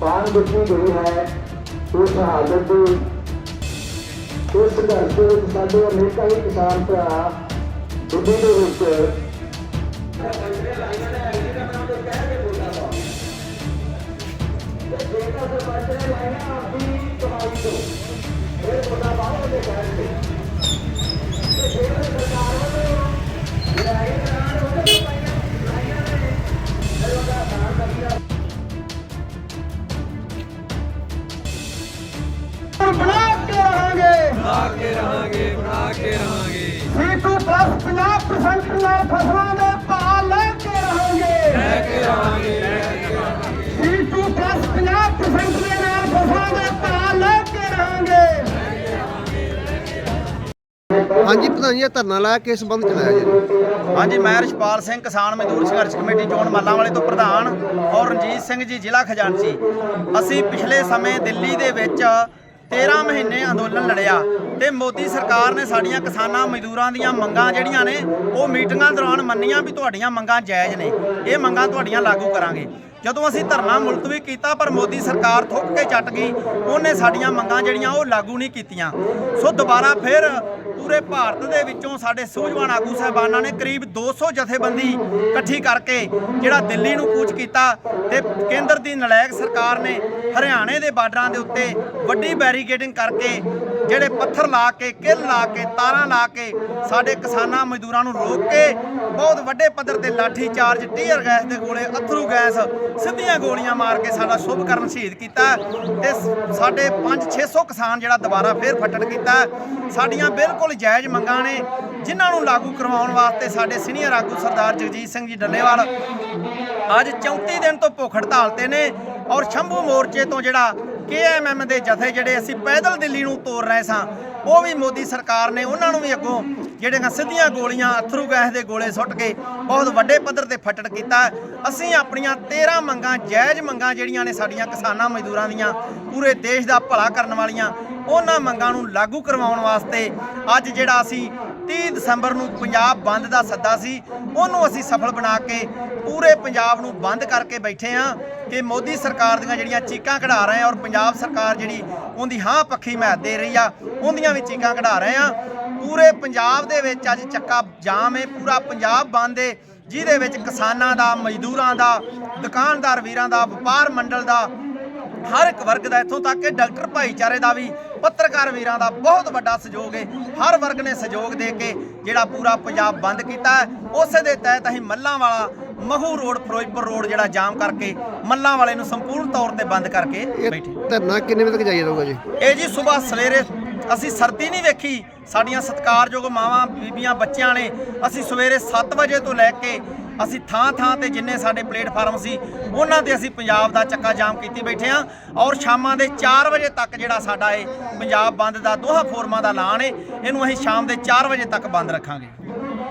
ਪਾਣ ਦਿੱਤੀ ਗਈ ਹੈ ਉਹ ਸ਼ਹਾਦਤ ਦੀ ਇਸ ਸੰਘਰਸ਼ ਵਿੱਚ ਸਾਡੇ ਅਨੇਕਾਂ ਹੀ ਕਿਸਾਨ ਭਰਾ ਦਿੱਲੀ ਦੇ ਵਿੱਚ। ਬਣਾ ਕੇ ਰਹਾਂਗੇ। ਬਣਾ ਕੇ ਰਹਾਂਗੇ ਬਣਾ ਕੇ ਰਹਾਂਗੇ। C2 plus 50% ਨਾਲ ਫਸਲਾਂ ਦੇ ਭਾਅ ਲੈ ਕੇ ਰਹਾਂਗੇ। ਲੈ ਕੇ ਰਹਾਂਗੇ ਲੈ ਕੇ ਰਹਾਂਗੇ। C2 plus 50% ਦੇ ਨਾਲ ਫਸਲਾਂ ਦੇ ਭਾਅ ਲੈ ਕੇ ਰਹਾਂਗੇ। ਹਾਂਜੀ ਇਹ ਧਰਨਾ ਲਾਇਆ ਕਿਸ ਸੰਬੰਧ ਚ ਲਾਇਆ ਜੀ? ਹਾਂਜੀ ਮੈਂ ਰਛਪਾਲ ਸਿੰਘ ਕਿਸਾਨ ਮਜ਼ਦੂਰ ਸੰਘਰਸ਼ ਕਮੇਟੀ ਚੋਣ ਮੱਲਾਂ ਵਾਲੇ ਤੋਂ ਪ੍ਰਧਾਨ ਔਰ ਰਣਜੀਤ ਸਿੰਘ ਜੀ ਜ਼ਿਲ੍ਹਾ ਖਜ਼ਾਨਚੀ ਅਸੀਂ ਪਿਛਲੇ ਸਮੇਂ ਦਿੱਲੀ ਦੇ ਵਿੱਚ 13 ਮਹੀਨੇ ਅੰਦੋਲਨ ਲੜਿਆ ਤੇ ਮੋਦੀ ਸਰਕਾਰ ਨੇ ਸਾਡੀਆਂ ਕਿਸਾਨਾਂ ਮਜ਼ਦੂਰਾਂ ਦੀਆਂ ਮੰਗਾਂ ਜਿਹੜੀਆਂ ਨੇ, ਉਹ ਮੀਟਿੰਗਾਂ ਦੌਰਾਨ ਮੰਨੀਆਂ ਵੀ ਤੁਹਾਡੀਆਂ ਮੰਗਾਂ ਜਾਇਜ਼ ਨੇ। ਇਹ ਮੰਗਾਂ ਤੁਹਾਡੀਆਂ ਲਾਗੂ ਕਰਾਂਗੇ। ਜਦੋਂ ਅਸੀਂ ਧਰਨਾ ਮੁਲਤਵੀ ਕੀਤਾ, ਪਰ ਮੋਦੀ ਸਰਕਾਰ ਥੁੱਕ ਕੇ ਚੱਟ ਗਈ। ਉਹਨੇ ਸਾਡੀਆਂ ਮੰਗਾਂ ਜਿਹੜੀਆਂ, ਉਹ ਲਾਗੂ ਨਹੀਂ ਕੀਤੀਆਂ। ਸੋ ਦੁਬਾਰਾ ਫਿਰ ਪੂਰੇ ਭਾਰਤ ਦੇ ਵਿੱਚੋਂ ਸਾਡੇ ਸੂਝਵਾਨ ਆਗੂ ਸਾਹਿਬਾਨਾਂ ਨੇ ਕਰੀਬ 200 ਜਥੇਬੰਦੀ ਇਕੱਠੀ ਕਰਕੇ, ਜਿਹੜਾ ਦਿੱਲੀ ਨੂੰ ਕੂਚ ਕੀਤਾ ਤੇ ਕੇਂਦਰ ਦੀ ਨਲਾਇਕ ਸਰਕਾਰ ਨੇ ਹਰਿਆਣੇ ਦੇ ਬਾਰਡਰਾਂ ਦੇ ਉੱਤੇ ਵੱਡੀ ਬੈਰੀਕੇਡਿੰਗ ਕਰਕੇ ਜਿਹੜੇ ਪੱਥਰ ਲਾ ਕੇ, ਕਿੱਲ ਲਾ ਕੇ, ਤਾਰਾਂ ਲਾ ਕੇ ਸਾਡੇ ਕਿਸਾਨਾਂ ਮਜ਼ਦੂਰਾਂ ਨੂੰ ਰੋਕ ਕੇ ਬਹੁਤ ਵੱਡੇ ਪੱਧਰ ਤੇ ਲਾਠੀ ਚਾਰਜ, ਟੀਅਰ ਗੈਸ ਦੇ ਗੋਲੇ, ਅਥਰੂ ਗੈਸ ਸਿੱਧੀਆਂ ਗੋਲੀਆਂ ਮਾਰ ਕੇ ਸਾਡਾ ਸ਼ੁਭ ਕਰਨ ਸ਼ਹੀਦ ਕੀਤਾ ਤੇ ਸ- ਸਾਡੇ 5-600 ਕਿਸਾਨ ਜਿਹੜਾ ਦੁਬਾਰਾ ਫੇਰ ਫੱਟੜ ਕੀਤਾ ਸਾਡੀਆਂ ਬਿਲਕੁਲ ਜਾਇਜ਼ ਮੰਗਾਂ ਨੇ, ਜਿਨ੍ਹਾਂ ਨੂੰ ਲਾਗੂ ਕਰਵਾਉਣ ਵਾਸਤੇ ਸਾਡੇ ਸੀਨੀਅਰ ਆਗੂ ਸਰਦਾਰ ਜਗਜੀਤ ਸਿੰਘ ਜੀ ਡੱਲੇਵਾਲ ਅੱਜ 34 ਦਿਨ ਤੋਂ ਭੁੱਖ ਹੜਤਾਲ ਤੇ ਨੇ ਔਰ ਸ਼ੰਭੂ ਮੋਰਚੇ ਤੋਂ ਜਿਹੜਾ ਕੇਐਮਐਮ ਦੇ ਜਥੇ ਜਿਹੜੇ ਅਸੀਂ ਪੈਦਲ ਦਿੱਲੀ ਨੂੰ ਤੋਰ ਰਹੇ ਸਾਂ, ਉਹ ਵੀ ਮੋਦੀ ਸਰਕਾਰ ਨੇ ਉਹਨਾਂ ਨੂੰ ਵੀ ਅੱਗੋਂ ਜਿਹੜੀਆਂ ਸਿੱਧੀਆਂ ਗੋਲੀਆਂ ਅਥਰੂ ਗੈਸ ਦੇ ਗੋਲੇ ਸੁੱਟ ਕੇ ਬਹੁਤ ਵੱਡੇ ਪੱਧਰ ਤੇ ਫੱਟੜ ਕੀਤਾ। ਅਸੀਂ ਆਪਣੀਆਂ 13 ਮੰਗਾਂ, ਜਾਇਜ਼ ਮੰਗਾਂ ਜਿਹੜੀਆਂ ਨੇ ਸਾਡੀਆਂ ਕਿਸਾਨਾਂ ਮਜ਼ਦੂਰਾਂ ਦੀਆਂ, ਪੂਰੇ ਦੇਸ਼ ਦਾ ਭਲਾ ਕਰਨ ਵਾਲੀਆਂ ਉਹਨਾਂ ਮੰਗਾਂ ਨੂੰ ਲਾਗੂ ਕਰਵਾਉਣ ਵਾਸਤੇ ਅੱਜ ਜਿਹੜਾ ਅਸੀਂ 30 ਦਸੰਬਰ ਨੂੰ ਪੰਜਾਬ ਬੰਦ ਦਾ ਸੱਦਾ ਸੀ, ਉਹਨੂੰ ਅਸੀਂ ਸਫਲ ਬਣਾ ਕੇ ਪੂਰੇ ਪੰਜਾਬ ਨੂੰ ਬੰਦ ਕਰਕੇ ਬੈਠੇ ਆ ਕਿ ਮੋਦੀ ਸਰਕਾਰ ਦੀਆਂ ਜਿਹੜੀਆਂ ਚੀਕਾਂ ਕਢਾ ਰਹੇ ਆ ਔਰ ਪੰਜਾਬ ਸਰਕਾਰ ਜਿਹੜੀ ਉਹਦੀ ਹਾਂ ਪੱਖੀ ਮਹਿਤ ਦੇ ਰਹੀ ਆ, ਉਹਦੀਆਂ ਵੀ ਚੀਕਾਂ ਕਢਾ ਰਹੇ ਆ ਪੂਰੇ ਪੰਜਾਬ ਦੇ ਵਿੱਚ ਅੱਜ ਚੱਕਾ ਜਾਮ ਹੈ, ਪੂਰਾ ਪੰਜਾਬ ਬੰਦ ਹੈ, ਜਿਹਦੇ ਵਿੱਚ ਕਿਸਾਨਾਂ ਦਾ, ਮਜ਼ਦੂਰਾਂ ਦਾ, ਦੁਕਾਨਦਾਰ ਵੀਰਾਂ ਦਾ, ਵਪਾਰ ਮੰਡਲ ਦਾ ਹਰ ਇੱਕ ਵਰਗ ਦਾ ਇੱਥੋਂ ਤੱਕ ਕਿ ਡਾਕਟਰ ਭਾਈਚਾਰੇ ਦਾ ਵੀ ਪੱਤਰਕਾਰ ਵੀਰਾਂ ਦਾ ਬਹੁਤ ਵੱਡਾ ਸਹਿਯੋਗ ਹੈ ਹਰ ਵਰਗ ਨੇ ਸਹਿਯੋਗ ਦੇ ਕੇ ਜਿਹੜਾ ਪੂਰਾ ਪੰਜਾਬ ਬੰਦ ਕੀਤਾ ਉਸੇ ਦੇ ਤਹਿਤ ਅਸੀਂ ਮੱਲਾਂ ਵਾਲਾ ਮਹੂ ਰੋਡ ਫਿਰੋਜ਼ਪੁਰ ਰੋਡ ਜਿਹੜਾ ਜਾਮ ਕਰਕੇ ਮੱਲਾਂ ਵਾਲੇ ਨੂੰ ਸੰਪੂਰਨ ਤੌਰ ਤੇ ਬੰਦ ਕਰਕੇ ਬੈਠੇ। ਧਰਨਾ ਕਿੰਨੇ ਵਜੇ ਤੱਕ ਜਾਰੀ ਰਹੂਗਾ ਜੀ? ਇਹ ਜੀ ਸਵੇਰ ਸਵੇਰੇ ਅਸੀਂ ਸਰਦੀ ਨਹੀਂ ਵੇਖੀ। ਸਾਡੀਆਂ ਸਤਿਕਾਰਯੋਗ ਮਾਵਾਂ ਬੀਬੀਆਂ ਬੱਚਿਆਂ ਨੇ ਅਸੀਂ ਸਵੇਰੇ 7 ਵਜੇ ਤੋਂ ਲੈ ਕੇ ਅਸੀਂ ਥਾਂ ਥਾਂ ਤੇ ਜਿੰਨੇ ਸਾਡੇ ਪਲੇਟਫਾਰਮ ਸੀ, ਉਹਨਾਂ ਤੇ ਅਸੀਂ ਪੰਜਾਬ ਦਾ ਚੱਕਾ ਜਾਮ ਕੀਤੀ ਬੈਠੇ ਆ ਔਰ ਸ਼ਾਮਾਂ ਦੇ 4 ਵਜੇ ਤੱਕ ਜਿਹੜਾ ਸਾਡਾ ਇਹ ਪੰਜਾਬ ਬੰਦ ਦਾ ਦੋਹਾ ਫੋਰਮਾਂ ਦਾ ਐਲਾਨ ਹੈ, ਇਹਨੂੰ ਅਸੀਂ ਸ਼ਾਮ ਦੇ 4 ਵਜੇ ਤੱਕ ਬੰਦ ਰੱਖਾਂਗੇ।